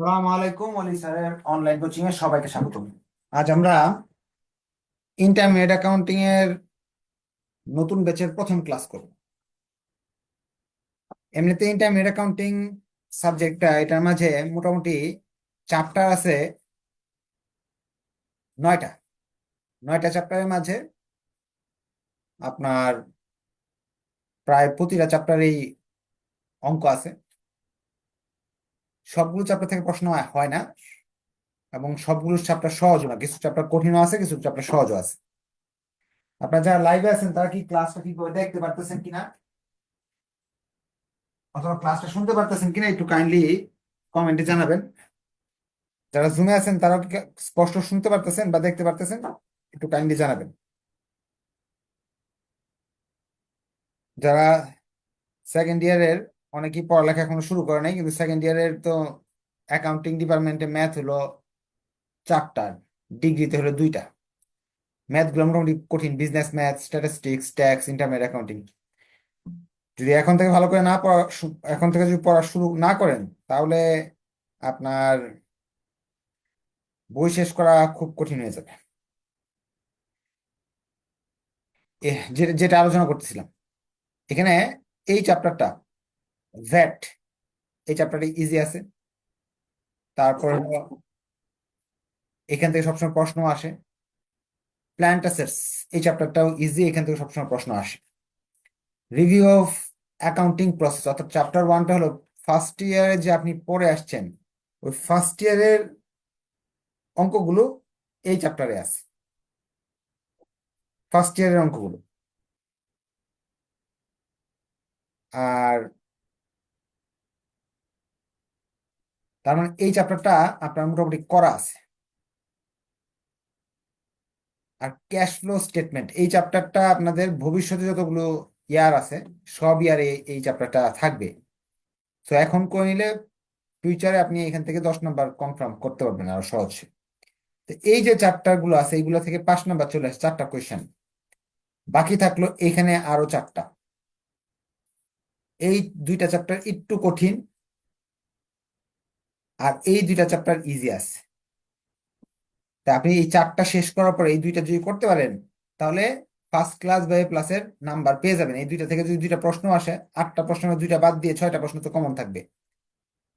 সালাম আলাইকুম অলি স্যারের অনলাইন কোচিং এ সবাইকে স্বাগতম। আজ আমরা ইন্টারমিডিয়েট অ্যাকাউন্টিং এর নতুন ব্যাচের প্রথম ক্লাস করব। এমনিতে ইন্টারমিডিয়েট অ্যাকাউন্টিং সাবজেক্টটা এটার মাঝে মোটামুটি চ্যাপ্টার আছে নয়টা। নয়টা চ্যাপ্টারের মাঝে আপনার প্রায় প্রতিটা চ্যাপ্টারেই অঙ্ক আছে। সবগুলো চ্যাপ্টার থেকে প্রশ্ন হয় না। এবং সবগুলো চ্যাপ্টার সহজ না। কিছু চ্যাপ্টার কঠিনও আছে, কিছু চ্যাপ্টার সহজও আছে। আপনারা যারা লাইভে আছেন, তারা কি ক্লাসটা করে দেখতে পারতেছেন কিনা? অথবা ক্লাসটা শুনতে পারতেছেন কিনা, একটু কাইন্ডলি কমেন্টে জানাবেন। যারা জুমে আছেন, তারাও কি স্পষ্ট শুনতে পারতেছেন বা দেখতে পারতেছেন? একটু কাইন্ডলি জানাবেন। যারা সেকেন্ড ইয়ারের অনেকেই পড়ালেখা এখনও শুরু করে নাই, কিন্তু সেকেন্ড ইয়ারের তো অ্যাকাউন্টিং ডিপার্টমেন্টে ম্যাথ হলো চারটা ডিগ্রিতে হলো দুইটা। ম্যাথগুলো মোটামুটি কঠিন business math statistics tax intermediate accounting যদি এখন থেকে ভালো করে না পড়া এখন থেকে যদি পড়া শুরু না করেন, তাহলে আপনার বই শেষ করা খুব কঠিন হয়ে যাবে। যেটা আলোচনা করতেছিলাম। এখানে এই চ্যাপ্টারটা ভ্যাট এই চ্যাপ্টারটা ইজি আছে। তারপর এখান থেকে সবসময় প্রশ্ন আসে। প্ল্যান্ট অ্যাসেটস এই চ্যাপ্টারটাও ইজি এখান থেকে সবসময় প্রশ্ন আসে। রিভিউ অফ অ্যাকাউন্টিং প্রসেস অর্থাৎ চ্যাপ্টার ওয়ানটা হলো ফার্স্ট ইয়ারে যে আপনি পড়ে আসছেন ওই ফার্স্ট ইয়ারের অঙ্কগুলো এই চ্যাপ্টারে আছে। ফার্স্ট ইয়ারের অঙ্কগুলো। আর তার মানে এই চ্যাপ্টারটা আপনার মোটামুটি করা আছে। আর ক্যাশ ফ্লো স্টেটমেন্ট এই চ্যাপ্টারটা আপনাদের ভবিষ্যতে যতগুলো ইয়ার আছে, সব ইয়ারে এই চ্যাপ্টারটা থাকবে। তো এখন করে নিলে ফিউচারে আপনি এখান থেকে দশ নম্বর কনফার্ম করতে পারবেন আরও সহজ। তো এই যে চ্যাপ্টারগুলো আছে, এইগুলো থেকে পাঁচ নাম্বার চলে আসে চারটা কোয়েশ্চেন বাকি থাকল এখানে আরও চারটা। এই দুইটা চ্যাপ্টার একটু কঠিন আর এই দুইটা চ্যাপ্টার ইজি আছে। তা আপনি এই চারটা শেষ করার পরে এই দুইটা যদি করতে পারেন, তাহলে ফার্স্ট ক্লাস বা এ প্লাসের নাম্বার পেয়ে যাবেন। এই দুইটা থেকে যদি দুইটা প্রশ্ন আসে, আটটা প্রশ্নের দুইটা বাদ দিয়ে ছয়টা প্রশ্ন তো কমন থাকবে।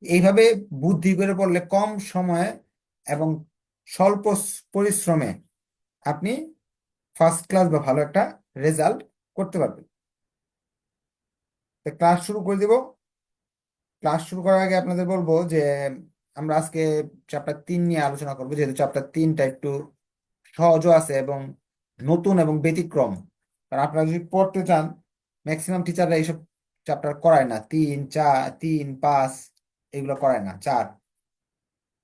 এইভাবে বুদ্ধি করে পড়লে কম সময়ে এবং স্বল্প পরিশ্রমে আপনি ফার্স্ট ক্লাস বা ভালো একটা রেজাল্ট করতে পারবেন। ক্লাস শুরু করে দিব। ক্লাস শুরু করার আগে আপনাদের বলব যে আমরা আজকে চ্যাপ্টার তিন নিয়ে আলোচনা করব, যেহেতু চ্যাপ্টার তিনটা একটু সহজও আছে এবং নতুন এবং ব্যতিক্রম। কারণ আপনারা যদি পড়তে চান ম্যাক্সিমাম টিচাররা এইসব চ্যাপ্টার করায় না। তিন, চার, তিন, পাঁচ, এগুলো করায় না, চার।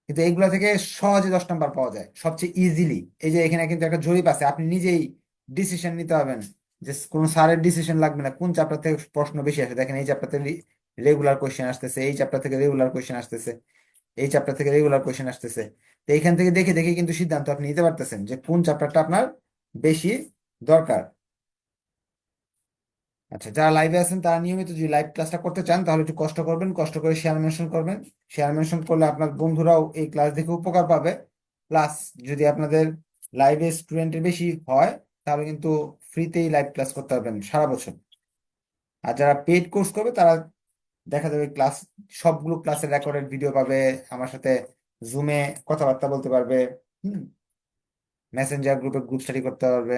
কিন্তু এইগুলো থেকে সহজে দশ নাম্বার পাওয়া যায়, সবচেয়ে ইজিলি এই যে এখানে কিন্তু একটা জরিপ আছে, আপনি নিজেই ডিসিশন নিতে পারবেন যে কোন স্যারের ডিসিশন লাগবে না, কোন চ্যাপ্টার থেকে প্রশ্ন বেশি আসে। দেখেন এই চ্যাপ্টার থেকে রেগুলার কোয়েশ্চেন আসতেছে, এই চ্যাপ্টার থেকে রেগুলার কোয়েশ্চেন আসতেছে। এই চ্যাপ্টার থেকে রেগুলার কোয়েশ্চেন আসতেছে। তো এইখান থেকে দেখে দেখে কিন্তু সিদ্ধান্ত আপনি নিতে পারতেছেন যে কোন চ্যাপ্টারটা আপনার বেশি দরকার। আচ্ছা যারা লাইভে আছেন তারা নিয়মিত যদি লাইভ ক্লাসটা করতে চান তাহলে একটু কষ্ট করবেন, কষ্ট করে শেয়ার মেনশন করবেন। শেয়ার মেনশন করলে আপনার বন্ধুরাও এই ক্লাস দেখে উপকার পাবে। প্লাস যদি আপনাদের লাইভে স্টুডেন্টের বেশি হয়, তাহলে কিন্তু ফ্রিতেই লাইভ ক্লাস করতে পারবেন সারা বছর। আর যারা পেড কোর্স করবে তারা দেখা যাবে ক্লাস সবগুলো ক্লাসের রেকর্ডেড ভিডিও পাবে, আমার সাথে জুমে কথাবার্তা বলতে পারবে, হুম? মেসেঞ্জার গ্রুপে গ্রুপ স্টাডি করতে পারবে।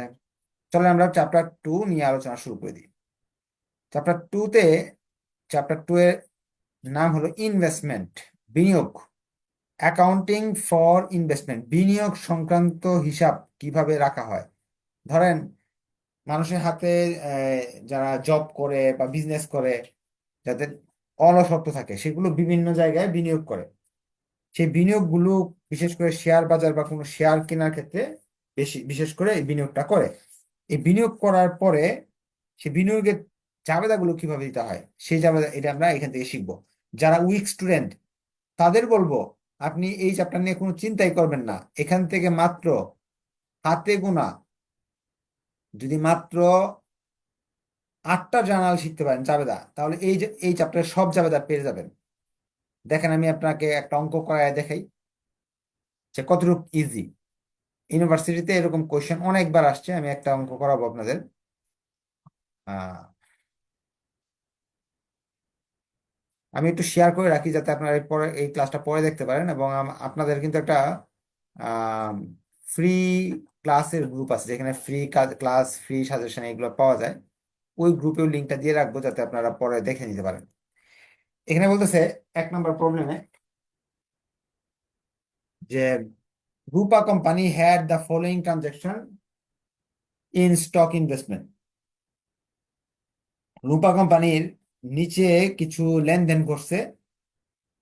চলো আমরা চ্যাপ্টার টু নিয়ে আলোচনা শুরু করে দিই। চ্যাপ্টার টুতে চ্যাপ্টার টু এর নাম হলো ইনভেস্টমেন্ট বিনিয়োগ। অ্যাকাউন্টিং ফর ইনভেস্টমেন্ট বিনিয়োগ সংক্রান্ত হিসাব কীভাবে রাখা হয়? ধরেন, মানুষের হাতে যারা জব করে বা বিজনেস করে, যাদের অলসত্ব থাকে, সেগুলো বিভিন্ন জায়গায় বিনিয়োগ করে। সেই বিনিয়োগগুলো বিশেষ করে শেয়ার বাজার বা কোনো শেয়ার কেনার ক্ষেত্রে বেশি, বিশেষ করে এই বিনিয়োগটা করে। এই বিনিয়োগ করার পরে সেই বিনিয়োগের জাবেদাগুলো কীভাবে দিতে হয়, সেই জাবেদা এটা আমরা এখান থেকে শিখব। যারা উইক স্টুডেন্ট তাদের বলব, আপনি এই চ্যাপ্টার নিয়ে কোনো চিন্তাই করবেন না। এখান থেকে মাত্র হাতে গোনা, যদি মাত্র আটটা জার্নাল শিখতে পারেন জাবেদা। তাহলে এই যে, এই চ্যাপ্টারের সব জাবেদা পেয়ে যাবেন। দেখেন আমি আপনাকে একটা অঙ্ক করায় দেখাই, যে কতটুকু ইজি ইউনিভার্সিটিতে এরকম কোয়েশ্চেন অনেকবার আসছে, আমি একটা অঙ্ক করাবো আপনাদের। আমি একটু শেয়ার করে রাখি যাতে আপনারা এই পরে, এই ক্লাসটা পরে দেখতে পারেন এবং আপনাদের কিন্তু একটা ফ্রি ক্লাসের গ্রুপ আছে, যেখানে ফ্রি ক্লাস ফ্রি সাজেশন এগুলো পাওয়া যায়। ওই গ্রুপেও লিঙ্কটা দিয়ে রাখব যাতে আপনারা পরে দেখে নিতে পারেন। এখানে বলতেছে এক নম্বর প্রবলেমে যে Rupa company had the following transaction in stock investment Rupa কোম্পানির নিচে কিছু লেনদেন করছে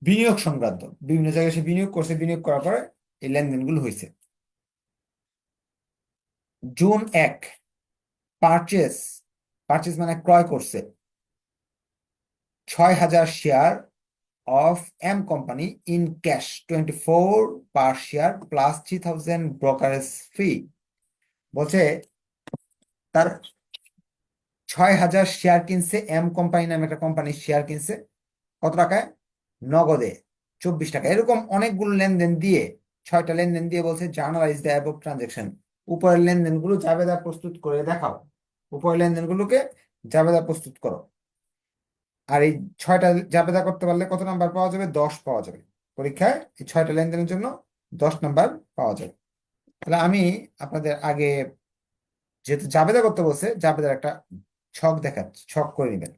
বিনিয়োগ সংক্রান্ত। বিভিন্ন জায়গায় সে বিনিয়োগ করছে, বিনিয়োগ করার পরে এই লেনদেনগুলো হয়েছে। জুন এক পারচেস পারচেস মানে ক্রয় করছে। ছয় হাজার share of M company in cash twenty four per share plus three thousand brokerage fee বলছে, তার ছয় হাজার শেয়ার কিনছে এম কোম্পানি নামে একটা কোম্পানির শেয়ার কিনছে। কত টাকায়? নগদে, চব্বিশ টাকা। এরকম অনেকগুলো লেনদেন দিয়ে, ছয়টা লেনদেন দিয়ে বলছে জার্নালাইজ দ্য অ্যাবভ ট্রানজেকশন উপরের লেনদেনগুলো জাবেদা প্রস্তুত করে দেখাও। উপরের লেনদেনগুলোকে জাবেদা প্রস্তুত করো। আর এই ছয়টা জাবেদা করতে পারলে কত নাম্বার পাওয়া যাবে? দশ পাওয়া যাবে। পরীক্ষায় এই ছয়টা লেনদেনের জন্য দশ নাম্বার পাওয়া যাবে। তাহলে আমি আপনাদের আগে যেহেতু জাবেদা করতে বলছে, জাবেদার একটা ছক দেখাচ্ছি ছক করে নেবেন।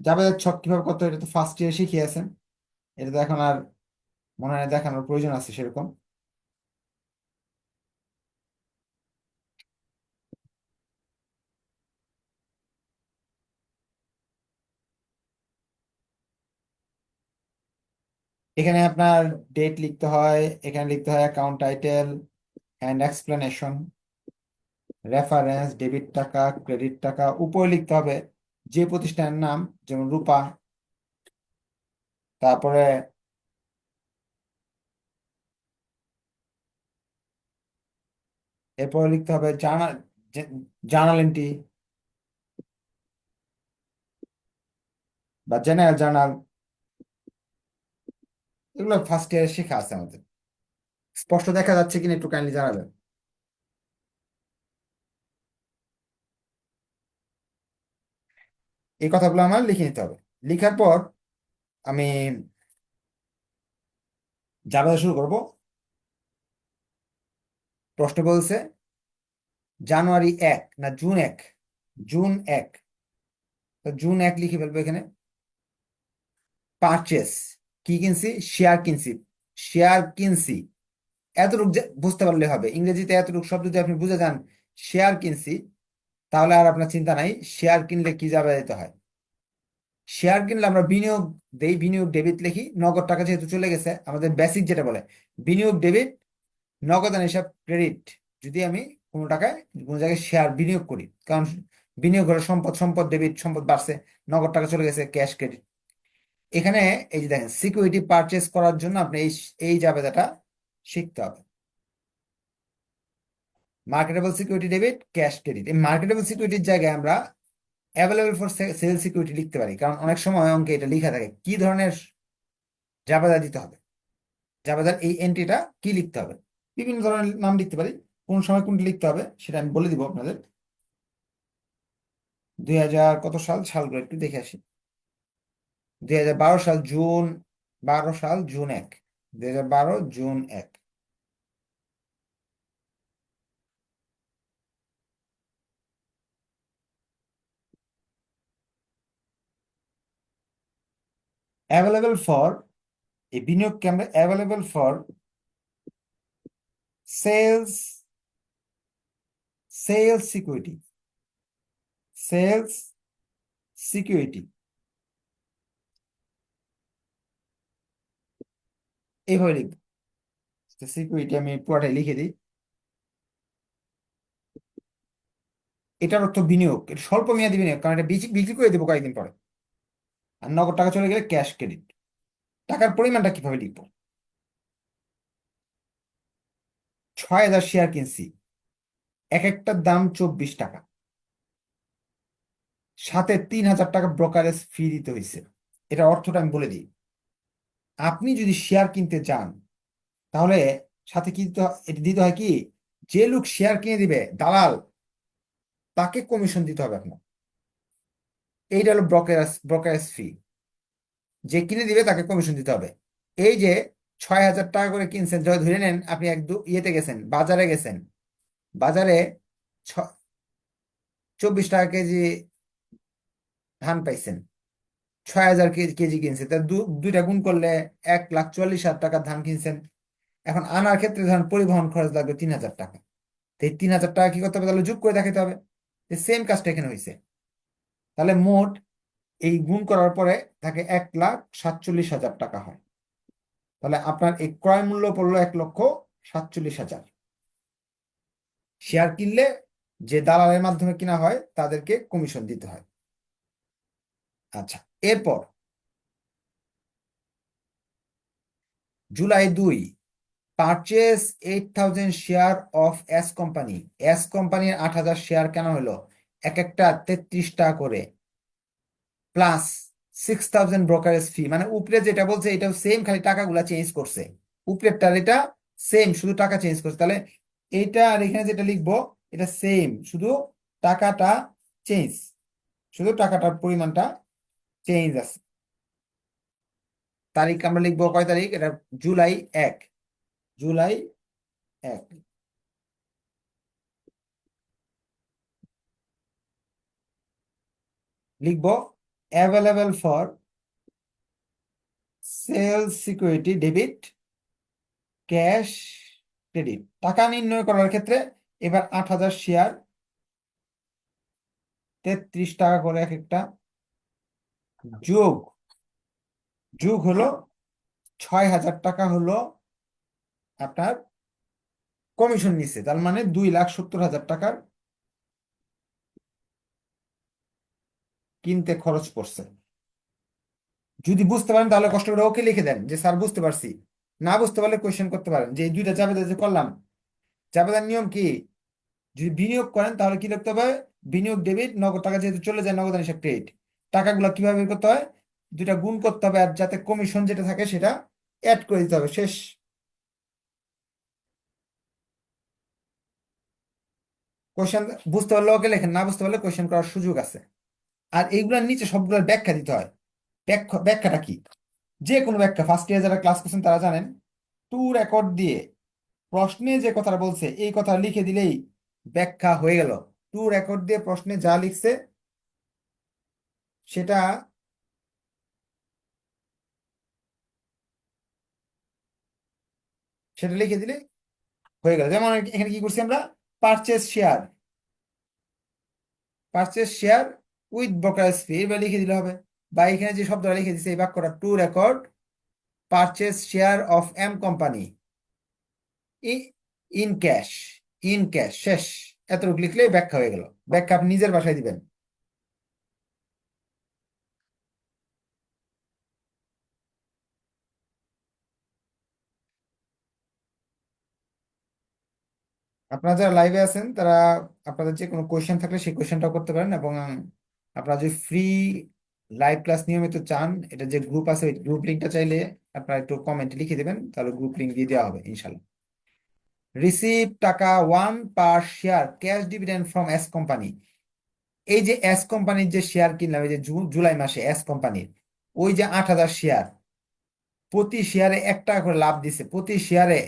জাবেদার ছক কীভাবে করতে এটা তো ফার্স্ট ইয়ার শিখিয়েছেন এটা তো এখন আর মনে হয় দেখানোর প্রয়োজন আছে সেরকম। এখানে আপনার ডেট লিখতে হয়, এখানে লিখতে হয় account title and explanation reference debit টাকা ক্রেডিট টাকা, উপরে লিখতে হবে যে প্রতিষ্ঠানের নাম, যেমন রূপা, তারপরে এরপরে লিখতে হবে জার্নাল জার্নাল এন্ট্রি বা জেনারেল জার্নাল এগুলো ফার্স্ট ইয়ারে শেখা আছে আমাদের। স্পষ্ট দেখা যাচ্ছে কিনা একটু কাইন্ডলি জানাবেন। এই কথাগুলো আমার লিখে নিতে হবে। লিখার পর আমি জানাতে শুরু করব। প্রশ্ন বলছে, জানুয়ারি এক না জুন এক? জুন এক। তো জুন এক লিখে ফেলব এখানে। পারচেস কি কিনছি? শেয়ার কিনছি। শেয়ার কিনছি। এতটুকু বুঝতে পারলে হবে। ইংরেজিতে এতটুকু শব্দ যদি আপনি বুঝে যান শেয়ার কিনছি, তাহলে আর আপনার চিন্তা নাই। শেয়ার কিনলে কি যাবে দিতে হয়? শেয়ার কিনলে আমরা বিনিয়োগ দেই, বিনিয়োগ ডেবিট লিখি। নগদ টাকা যেহেতু চলে গেছে, আমাদের বেসিক যেটা বলে, বিনিয়োগ ডেবিট নগদান হিসাব ক্রেডিট যদি আমি কোনো টাকায়, কোনো জায়গায় শেয়ার বিনিয়োগ করি, কারণ বিনিয়োগ সম্পদ সম্পদ ডেবিট সম্পদ বাড়ছে, নগদ টাকা চলে গেছে ক্যাশ ক্রেডিট এখানে এই যে দেখেন সিকিউরিটি পারচেস করার জন্য আপনি এই এই জাবেদাটা শিখতে হবে। Marketable security debit cash credit এই মার্কেটেবল সিকিউরিটির জায়গায় আমরা অ্যাভেলেবল ফর সেল সিকিউরিটি লিখতে পারি। কারণ অনেক সময় অঙ্কে এটা লেখা থাকে, কি ধরনের জাবেদা দিতে হবে? জাবেদার এই এন্ট্রিটা কি লিখতে হবে? বিভিন্ন ধরনের নাম লিখতে পারি। কোন সময় কোনটি লিখতে হবে সেটা আমি বলে দিব আপনাদের। দুই হাজার কত সাল? সালগুলো একটু দেখে আসি। দুই হাজার বারো সাল জুন, বারো সাল জুন এক। দুই জুন এক। অ্যাভেলেবল ফর এই বিনিয়োগকে আমরা available for sales sales security sales security এইভাবে লিখব সিকিউরিটি আমি পুরোটাই লিখে দিই। এটার অর্থ বিনিয়োগ, এটা স্বল্প মেয়াদি বিনিয়োগ, কারণ এটা বিক্রি করে দেবো কয়েকদিন পরে। আর নগদ টাকা চলে গেলে ক্যাশ ক্রেডিট টাকার পরিমাণটা কীভাবে লিখব? ছয় হাজার শেয়ার কিনছি। এক একটার দাম চব্বিশ টাকা। সাথে তিন হাজার টাকা ব্রোকারেজ ফি দিতে হয়েছে এটা অর্থটা আমি বলে দিই। আপনি যদি শেয়ার কিনতে চান, তাহলে সাথে কি দিতে হয়- এটা দিতে হয় কি? যে লোক শেয়ার কিনে দিবে, দালাল, তাকে কমিশন দিতে হবে আপনার। এইটা হলো ব্রোকারেজ ব্রোকারেজ ফি যে কিনে দিবে, তাকে কমিশন দিতে হবে। এই যে ছয় হাজার টাকা করে কিনছেন যদি ধরে নেন আপনি এক দু ইয়েতে গেছেন, বাজারে গেছেন। বাজারে চব্বিশ টাকা কেজি ধান পাইছেন। ছয় হাজার কেজি কিনছে। তা দু দুইটা গুণ করলে এক লাখ চল্লিশ হাজার টাকার ধান কিনছেন। এখন আনার ক্ষেত্রে ধরেন পরিবহন খরচ লাগবে তিন হাজার টাকা। এই তিন হাজার টাকা কি করতে হবে? তাহলে যোগ করে দেখাতে হবে সেম কাজটা এখানে হয়েছে তাহলে মোট এই গুণ করার পরে থাকে এক লাখ সাতচল্লিশ হাজার টাকা হয়। তাহলে আপনার এই ক্রয় মূল্য পড়ল এক লক্ষ সাতচল্লিশ হাজার। শেয়ার কিনলে যে দালালের মাধ্যমে কিনা হয়, তাদেরকে কমিশন দিতে হয়। আচ্ছা। এরপর, জুলাই দুই purchase eight thousand share of S company S কোম্পানির আট হাজার শেয়ার কেন হলো? এক একটা তেত্রিশ টাকা করে plus six thousand brokerage fee মানে উপরে যেটা বলছে, এটাও সেম খালি টাকাগুলা চেঞ্জ করছে। উপরেরটার এটা সেম শুধু টাকা চেঞ্জ করছে। তাহলে এইটা আর এখানে যেটা লিখব, এটা সেম শুধু টাকাটা চেঞ্জ শুধু টাকাটার পরিমাণটা চেঞ্জ আছে তারিখ আমরা লিখব কয় তারিখ? এটা জুলাই এক। জুলাই এক। লিখব available for sale security debit cash credit টাকা নির্ণয় করার ক্ষেত্রে এবার আট হাজার শেয়ার তেত্রিশ টাকা করে এক একটা যোগ যোগ হলো ছয় হাজার টাকা হলো আপনার কমিশন নিচ্ছে, তার মানে দুই লাখ সত্তর হাজার টাকার কিনতে খরচ পড়ছে। যদি বুঝতে পারেন তাহলে কষ্ট করে ওকে লিখে দেন যে, স্যার, বুঝতে পারছি। না বুঝতে পারলে কোয়েশ্চেন করতে পারেন যে দুইটা জাবেদা যে করলাম, জাবেদার নিয়ম কি? যদি বিনিয়োগ করেন তাহলে কি লিখতে হবে? বিনিয়োগ, ডেবিট, নগদ টাকা যেহেতু চলে যায়, নগদ হিসাব ক্রেডিট টাকাগুলো কীভাবে করতে হয়? দুইটা গুণ করতে হবে আর যাতে কমিশন যেটা থাকে সেটা অ্যাড করে দিতে হবে। শেষ। কোয়েশ্চেন বুঝতে পারলে ওকে লেখেন, না বুঝতে পারলে কোয়েশ্চেন করার সুযোগ আছে। আর এইগুলোর নিচে সবগুলোর ব্যাখ্যা দিতে হয়। ব্যাখ্যা, ব্যাখ্যাটা কি? যে কোনো ব্যাখ্যা ফার্স্ট ইয়ার যারা ক্লাস করছেন তারা জানেন টু রেকর্ড দিয়ে প্রশ্নে যে কথাটা বলছে, এই কথা লিখে দিলেই ব্যাখ্যা হয়ে গেল। টু রেকর্ড দিয়ে প্রশ্নে যা লিখছে সেটা সেটা লিখে দিলে হয়ে গেল। যেমন এখানে কি করছি আমরা? Purchase share purchase share with brokerage fee এবার লিখে দিলে হবে। বা এখানে যে শব্দটা লিখে দিচ্ছে এই বাক্যটা to record purchase share of M company in cash in cash শেষ। এতটুকু লিখলেই ব্যাখ্যা হয়ে গেল। ব্যাখ্যা আপনি নিজের বাসায় দিবেন। আপনারা যারা লাইভে আছেন, তারা আপনাদের যে কোনো কোয়েশ্চেন থাকলে সেই কোয়েশ্চেনটাও করতে পারেন এবং আপনারা যদি ফ্রি লাইভ ক্লাস নিয়মিত চান, এটা যে গ্রুপ আছে, ওই গ্রুপ লিঙ্কটা চাইলে আপনারা একটু কমেন্টে লিখে দেবেন, তাহলে গ্রুপ লিঙ্ক দিয়ে দেওয়া হবে ইনশাল্লাহ রিসিভ টাকা one per share cash dividend from S company এই যে এস কোম্পানির যে শেয়ার কিনলাম, এই যে জুলাই মাসে এস কোম্পানির ওই যে আট হাজার শেয়ার প্রতি শেয়ারে এক টাকা করে লাভ দিছে, প্রতি শেয়ারে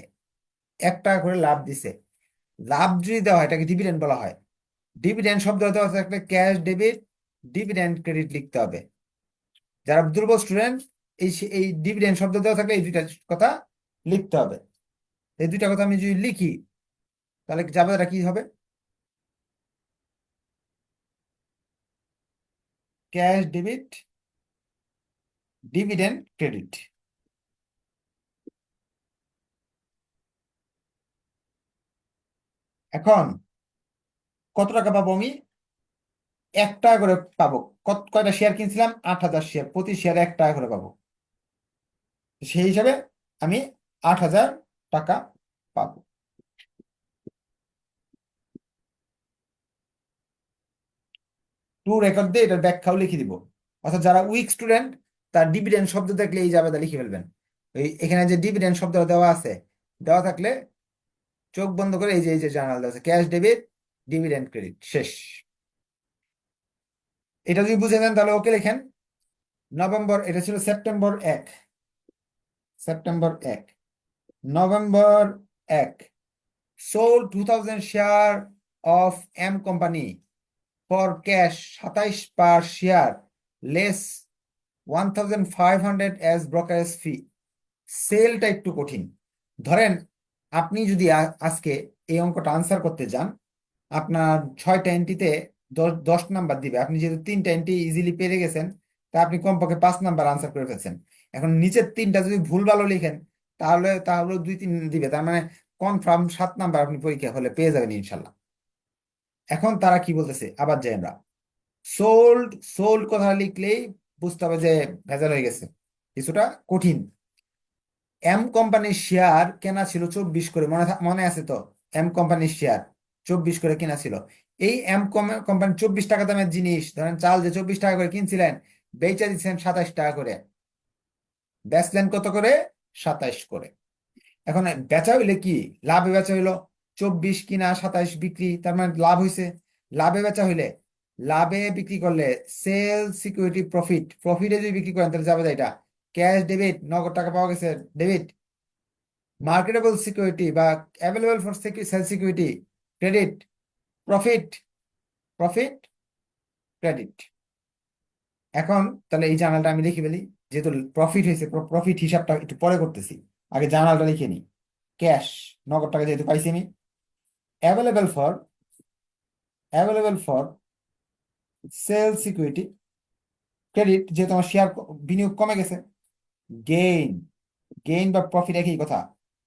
এক টাকা করে লাভ দিছে। লাভ যদি দেওয়া হয়, এটাকে ডিভিডেন্ড বলা হয়। ডিভিডেন্ড শব্দ হতে দেওয়া একটা ক্যাশ ডেবিট ডিভিডেন্ড ক্রেডিট লিখতে হবে। যারা দুর্বল স্টুডেন্ট এই এই ডিভিডেন্ড শব্দ দেওয়া থাকলে এই দুইটা কথা লিখতে হবে। এই দুইটা কথা আমি যদি লিখি, তাহলে জাবেদাটা কি হবে? ক্যাশ ডেবিট ডিভিডেন্ড ক্রেডিট এখন কত টাকা পাবো আমি? এক টাকা করে পাবো। কত, কয়টা শেয়ার কিনছিলাম? আট হাজার শেয়ার প্রতি শেয়ারে এক টাকা করে পাবো। সেই হিসাবে আমি আট হাজার টাকা পাবো। টু রেকর্ড দিয়ে এটার ব্যাখ্যাও লিখে দিব। অর্থাৎ যারা উইক স্টুডেন্ট তার ডিভিডেন্ড শব্দ দেখলে এই জাবেদা লিখে ফেলবেন। এখানে যে ডিভিডেন্ড শব্দটা দেওয়া আছে, দেওয়া থাকলে চোখ বন্ধ করে এই যে এই যে জার্নাল আছে, ক্যাশ ডেবিট, ডিভিডেন্ড ক্রেডিট, শেষ। এটা যদি বুঝে নেন তাহলে ওকে লেখেন। নভেম্বর, এটা ছিল সেপ্টেম্বর এক। সেপ্টেম্বর এক। নভেম্বর এক। Sold two thousand share of M company for cash সাতাইশ per share less one thousand five hundred as brokerage fee সেলটা একটু কঠিন। ধরেন আপনি যদি আজকে এই অঙ্কটা আনসার করতে যান, আপনার ছয়টা এন্ট্রিতে দশ দশ নাম্বার দিবে। আপনি যেহেতু তিনটা এন্ট্রি ইজিলি পেরে গেছেন, তা আপনি কমপক্ষে পাঁচ নাম্বার আনসার করে ফেলছেন। এখন নিচের তিনটা যদি ভুল ভালো লিখেন, তাহলে তাহলে দুই, তিন দিবে। তার মানে কনফার্ম সাত নাম্বার আপনি পরীক্ষা হলে পেয়ে যাবেন ইনশাল্লাহ। এখন তারা কি বলতেছে? আবার যাই আমরা। সোল্ড সোল্ড কথা লিখলেই বুঝতে হবে যে ভেজাল হয়ে গেছে। কিছুটা কঠিন। এম কোম্পানির শেয়ার কেনা ছিল চব্বিশ করে, মনে মনে আছে তো? এম কোম্পানির শেয়ার চব্বিশ করে কেনা ছিল। এই এম কোম্পানি চব্বিশ টাকা দামের জিনিস, ধরেন চাল যে চব্বিশ টাকা করে কিনছিলেন বেচা দিচ্ছেন সাতাশ টাকা করে। বেচলেন কত করে? সাতাইশ করে। এখন বেচা হইলে কি? লাভে বেচা হইল। চব্বিশ কিনা সাতাইশ বিক্রি, তার মানে লাভ হইছে। লাভে বেচা হইলে, লাভে বিক্রি করলে সেল সিকিউরিটি প্রফিট প্রফিটে যদি বিক্রি করেন, তাহলে যাবে এটা। ক্যাশ, ডেবিট, নগদ টাকা পাওয়া গেছে, ডেবিট। মার্কেটেবল সিকিউরিটি বা available for sale security, credit, profit profit, credit. এখন তাহলে এই জার্নালটা আমি লিখে ফেলি, যেহেতু প্রফিট হয়েছে প্রফিট হিসাবটা একটু পরে করতেছি। আগে জার্নালটা লিখে নিই। ক্যাশ, নগদ টাকা যেহেতু পাইছি আমি। Available for available for sale security, credit, যেহেতু আমার শেয়ার বিনিয়োগ কমে গেছে। গেইন গেইন বা প্রফিট একই কথা।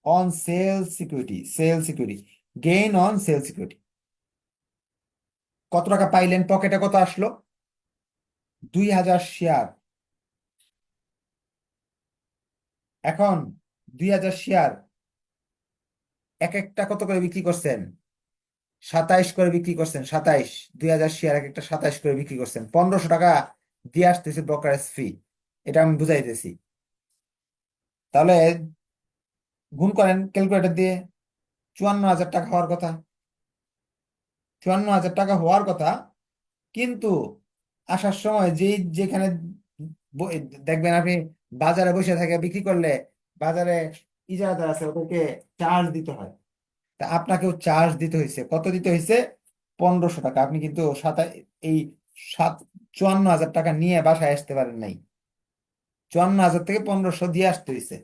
On sale security sale security gain on sale security কত টাকা পাইলেন, পকেটে কত আসলো? দুই হাজার শেয়ার। এখন দুই হাজার শেয়ার, এক একটা কত করে বিক্রি করছেন? সাতাইশ করে বিক্রি করছেন, সাতাইশ। দুই হাজার শেয়ার, এক একটা সাতাইশ করে বিক্রি করছেন। পনেরোশো টাকা দিয়ে আসতেছে ব্রোকারেজ ফি এটা আমি বুঝাইতেছি। তাহলে গুণ করেন ক্যালকুলেটর দিয়ে চুয়ান্ন হাজার টাকা হওয়ার কথা। চুয়ান্ন হাজার টাকা হওয়ার কথা, কিন্তু আসার সময় যেই যেখানে দেখবেন আপনি বাজারে বসে থাকে, বিক্রি করলে বাজারে ইজারাদার আছে, ওদেরকে চার্জ দিতে হয়। তা আপনাকেও চার্জ দিতে হয়েছে। কত দিতে হয়েছে? পনেরোশো টাকা। আপনি কিন্তু সাতা এই সাত, চুয়ান্ন হাজার টাকা নিয়ে বাসায় আসতে পারেন নাই। চুয়ান্ন হাজার থেকে পনেরোশো দিয়ে আসতে হয়েছে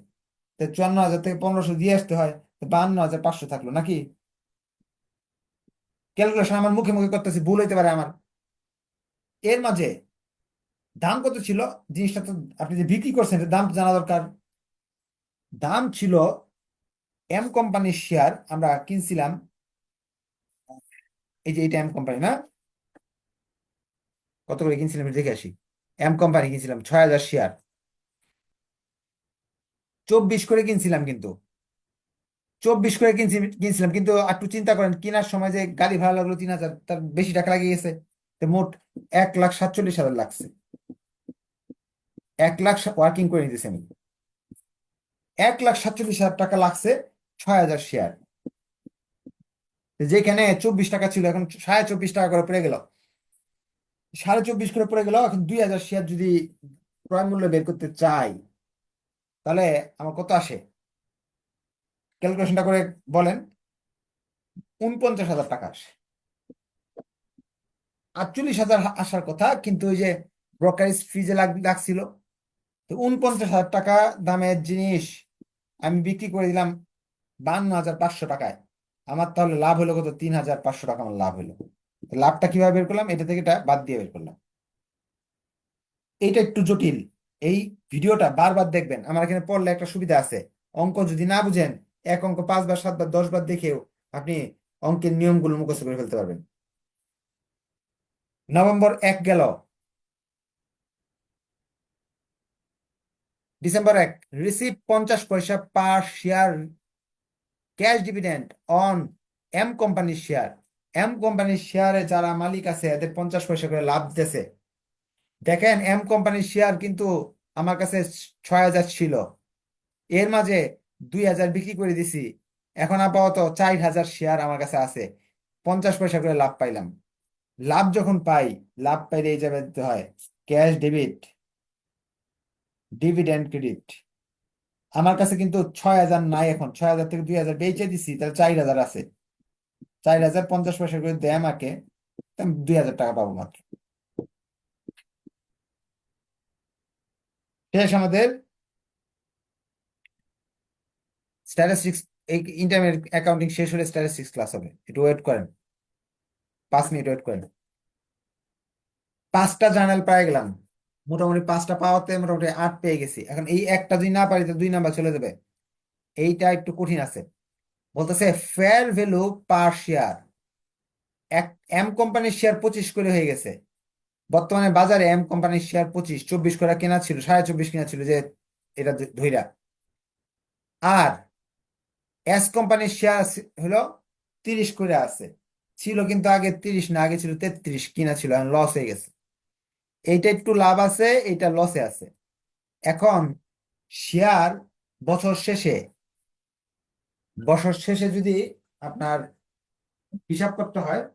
চুয়ান্ন হাজার থেকে পনেরোশো দিয়ে আসতে হয়, তো হাজার পাঁচশো থাকল নাকি? ক্যালকুলেশন আমার মুখে মুখে করতেছি, ভুল হইতে পারে আমার। এর মাঝে দাম কত ছিল? জিনিসটা তো আপনি যে বিক্রি করছেন দাম জানা দরকার। দাম ছিল এম কোম্পানির শেয়ার আমরা কিনছিলাম, এই যে এটা এম কোম্পানি না? কত করে কিনছিলাম দেখে আসি। এম কোম্পানি কিনছিলাম, ছয় হাজার শেয়ার চব্বিশ করে কিনছিলাম কিন্তু। চব্বিশ করে কিনছি, কিনছিলাম কিন্তু একটু চিন্তা করেন, কেনার সময় যে গাড়ি ভাড়া লাগল তিন হাজার, তার বেশি টাকা লাগিয়ে গেছে মোট এক লাখ সাতচল্লিশ হাজার লাগছে। এক লাখ ওয়ার্কিং করে নিতেছি আমি। এক লাখ সাতচল্লিশ হাজার টাকা লাগছে ছয় হাজার শেয়ার যেখানে চব্বিশ টাকা ছিল, এখন সাড়ে চব্বিশ টাকা করে পড়ে গেল। সাড়ে চব্বিশ করে পড়ে গেল, এখন দুই হাজার শেয়ার যদি ক্রয় মূল্য বের করতে চাই তাহলে আমার কত আসে? ক্যালকুলেশনটা করে বলেন, উনপঞ্চাশ হাজার টাকা আসে। আটচল্লিশ হাজার আসার কথা, কিন্তু ওই যে ব্রোকারেজ ফি যে লাগছিল, তো উনপঞ্চাশ হাজার টাকা দামের জিনিস আমি বিক্রি করে দিলাম বান্ন হাজার পাঁচশো টাকায়। আমার তাহলে লাভ হলো কত? তিন হাজার পাঁচশো টাকা আমার লাভ হলো। লাভটা কীভাবে বের করলাম? এটা থেকে এটা বাদ দিয়ে বের করলাম। এটা একটু জটিল। এই ভিডিওটা বারবার দেখবেন। আমার এখানে পড়লে একটা সুবিধা আছে। অঙ্ক যদি না বুঝেন, এক অঙ্ক পাঁচবার, সাতবার, দশবার দেখেও আপনি অঙ্কের নিয়মগুলো মুখস্থ করে ফেলতে পারবেন। নভেম্বর এক গেল। ডিসেম্বর এক। রিসিভ পঞ্চাশ পয়সা per share cash dividend on M কোম্পানির শেয়ার। এম কোম্পানির শেয়ারে যারা মালিক আছে, এদের পঞ্চাশ পয়সা করে লাভ দিতেছে। দেখেন এম কোম্পানির শেয়ার কিন্তু আমার কাছে ছয় হাজার ছিল। এর মাঝে দুই হাজার বিক্রি করে দিছি। এখন আপাতত চার হাজার শেয়ার আমার কাছে আছে। পঞ্চাশ পয়সা করে লাভ পাইলাম। লাভ যখন পাই, লাভ পাইলে এই যাবে হয়। ক্যাশ ডেবিট ডিভিডেন্ড ক্রেডিট আমার কাছে কিন্তু ছয় হাজার নাই এখন। ছয় হাজার থেকে দুই হাজার বেচে দিছি, তাহলে চার হাজার আছে। চার হাজার পঞ্চাশ পয়সা করে দেয় আমাকে দুই হাজার টাকা পাবো মাত্র। শেষ আমাদের? স্ট্যাটিস্টিক্স এই ইন্টারমিডিয়েট অ্যাকাউন্টিং শেষ হলে স্ট্যাটিস্টিক্স ক্লাস হবে। একটু ওয়েট করেন। পাঁচ মিনিট ওয়েট করেন। পাঁচটা জার্নাল পেয়ে গেলাম। মোটামুটি পাঁচটা পাওয়াতে মোটামুটি আট পেয়ে গেছি। এখন এই একটা যদি না পারি দুই নাম্বার চলে যাবে। এইটা একটু কঠিন আছে। বলতেছে ফেয়ার ভ্যালু পার শেয়ার এক এম কোম্পানির শেয়ার পঁচিশ করে হয়ে গেছে। বর্তমানে বাজারে এম কোম্পানির শেয়ার পঁচিশ, চব্বিশ করে কেনা ছিল, সাড়ে চব্বিশ কেনা ছিল যে এটা ধ- ধইরা। আর এস কোম্পানির শেয়ার হলো তিরিশ করে আছে। ছিল কিন্তু আগে তিরিশ না, আগে ছিল তেত্রিশ, কিনা ছিল লস হয়ে গেছে। এইটা একটু লাভ আছে, এইটা লসে আছে। এখন শেয়ার বছর শেষে বছর শেষে যদি আপনার হিসাব করতে হয়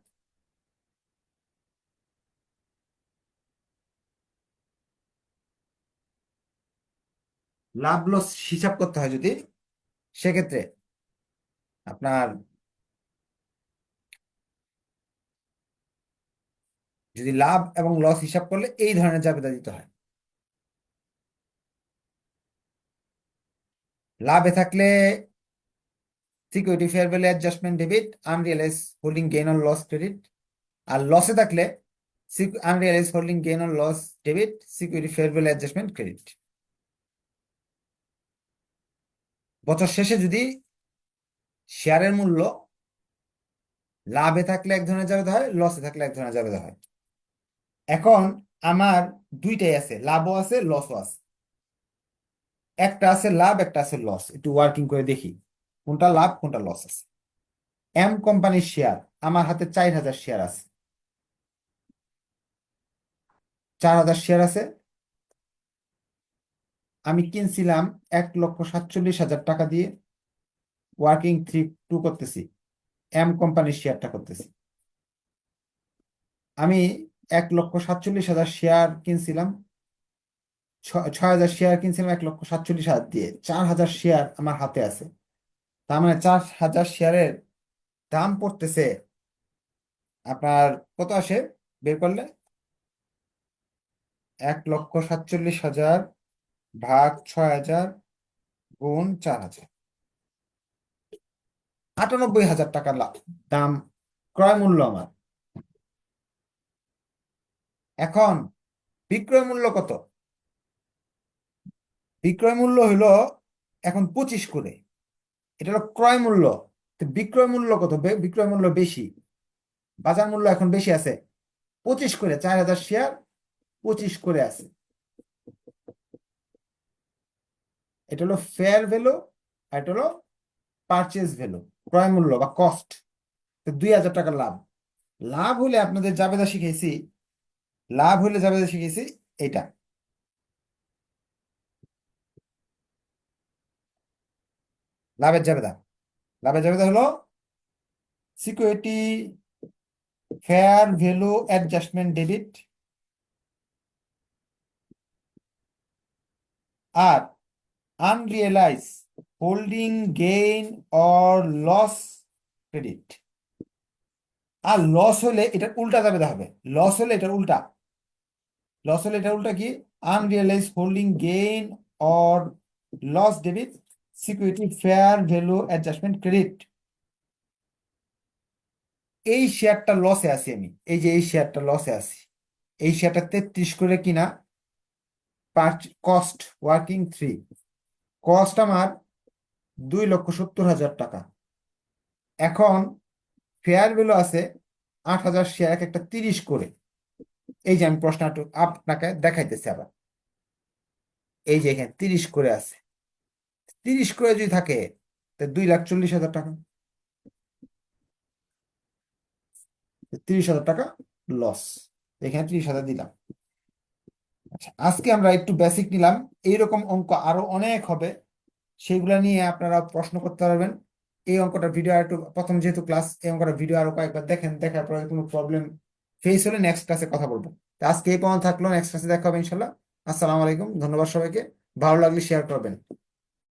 লাভ লস হিসাব করতে হয় যদি, সেক্ষেত্রে আপনার যদি লাভ এবং লস হিসাব করলে এই ধরনের জাবেদা দিতে হয়। লাভে থাকলে security fair value adjustment debit unrealised holding gain on loss credit আর লসে থাকলে unrealised holding gain on loss debit security fair value adjustment credit বছর শেষে যদি শেয়ারের মূল্য লাভে থাকলে এক ধরনের জাবেদা হয় লসে থাকলে এক ধরনের জাবেদা হয়। এখন আমার দুইটাই আছে, লাভও আছে লসও আছে। একটা আছে লাভ, একটা আছে লস একটু ওয়ার্কিং করে দেখি, কোনটা লাভ, কোনটা লস আছে। এম কোম্পানির শেয়ার আমার হাতে চার হাজার শেয়ার আছে। চার হাজার শেয়ার আছে আমি কিনছিলাম এক লক্ষ সাতচল্লিশ হাজার টাকা দিয়ে ওয়ার্কিং থ্রি টু করতেছি, এম কোম্পানির শেয়ারটা করতেছি। আমি এক লক্ষ সাতচল্লিশ হাজার শেয়ার কিনছিলাম ছয় হাজার শেয়ার কিনছিলাম এক লক্ষ সাতচল্লিশ হাজার দিয়ে, চার হাজার শেয়ার আমার হাতে আছে। তার মানে চার হাজার শেয়ারের দাম পড়তেছে, আপনার কত আসে বের করলে? এক লক্ষ সাতচল্লিশ হাজার ভাগ ছয় হাজার গুণ চার হাজার। আটানব্বই হাজার টাকা লাভ দাম ক্রয় মূল্য আমার। এখন বিক্রয় মূল্য কত? বিক্রয় মূল্য হলো এখন পঁচিশ করে। এটা হলো ক্রয় মূল্য। বিক্রয় মূল্য কত? বিক্রয় মূল্য বেশি। বাজার মূল্য এখন বেশি আছে। পঁচিশ করে, চার হাজার শেয়ার পঁচিশ করে আছে। এটা হলো ফেয়ার ভ্যালু আর এটা হলো পারচেজ ভ্যালু ক্রয় মূল্য বা কস্ট দুই হাজার টাকা লাভ। লাভ হলে আপনাদের জাবেদা শিখেছি, লাভ হলে জাবেদা শিখেছি এটা। লাভের জাবেদা লাভের জাবেদা হলো security fair value adjustment debit R unrealised holding gain or loss credit আর লস হলে এটা উল্টা যাবে হবে লস হলে এটা উল্টা। লস হলে এটা উল্টা কি? Unrealised holding gain or loss debit security fair value adjustment credit এই শেয়ারটা লসে আছি আমি। এই যে এই শেয়ারটা লসে আছি। এই শেয়ারটা তেত্রিশ করে কিনা কস্ট ওয়ার্কিং থ্রি কস্ট আমার দুই লক্ষ সত্তর হাজার টাকা। এখন ফেয়ার ভ্যালু আছে আট হাজার শেয়ার এক একটা তিরিশ করে। এই যে আমি প্রশ্ন আপনাকে দেখাইতেছি আবার। এই যে এখানে তিরিশ করে আছে। তিরিশ করে যদি থাকে, তা দুই লাখ চল্লিশ হাজার টাকা। তিরিশ হাজার টাকা লস এখানে তিরিশ হাজার দিলাম। আজকে আমরা একটু বেসিক নিলাম। এইরকম অঙ্ক আরও অনেক হবে। সেগুলা নিয়ে আপনারা প্রশ্ন করতে পারবেন। এই অঙ্কটা ভিডিও আর একটু, প্রথম যেহেতু ক্লাস এই অঙ্কটা ভিডিও আরও কয়েকবার দেখেন, দেখার পরে কোনো প্রবলেম ফেস হলে নেক্সট ক্লাসে কথা বলব। আজকে এই পর্যন্ত থাকল নেক্সট ক্লাসে দেখা হবে ইনশাল্লাহ। আসসালামু আলাইকুম, ধন্যবাদ সবাইকে। ভালো লাগলে শেয়ার করবেন।